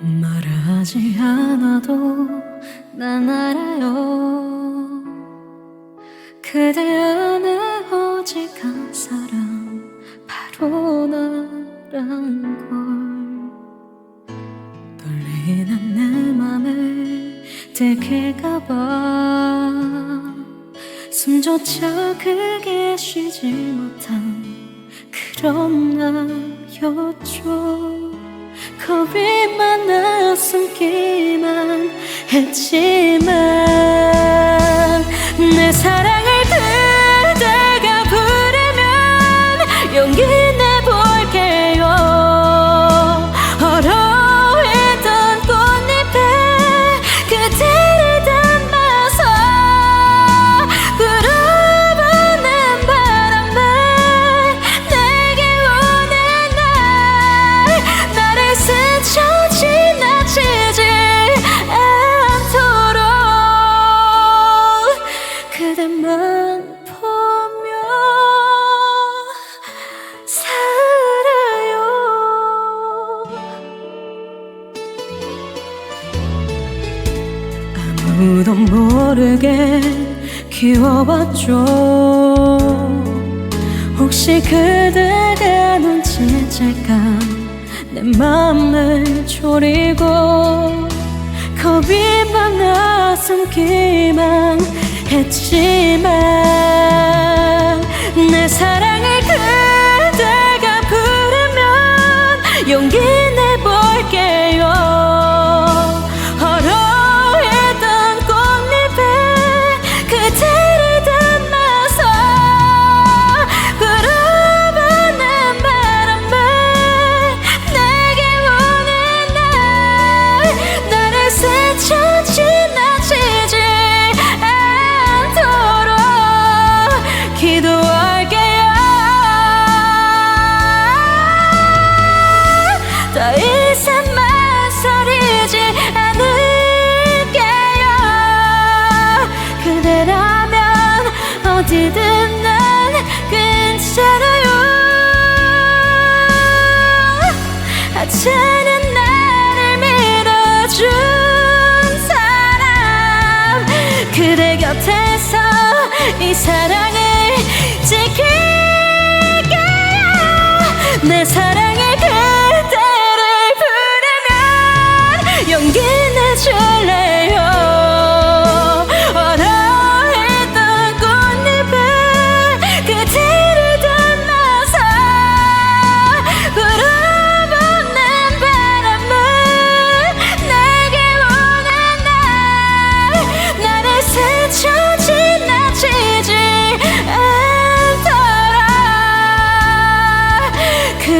말하지 않아도 난 알아요. 그대 안에 오직 한 사람 바로 나란 걸. 떨리는 내 맘을 들킬까봐. 숨조차 크게 쉬지 못한 그런 나였죠 겁이 많아 숨기만 했지만 아무도 모르게 키워봤죠. 혹시 그대가 눈치챌까? 내 맘을 졸이고 겁이 많아 숨기만 했지만 이 사랑을 지킬게요 내 사랑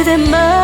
December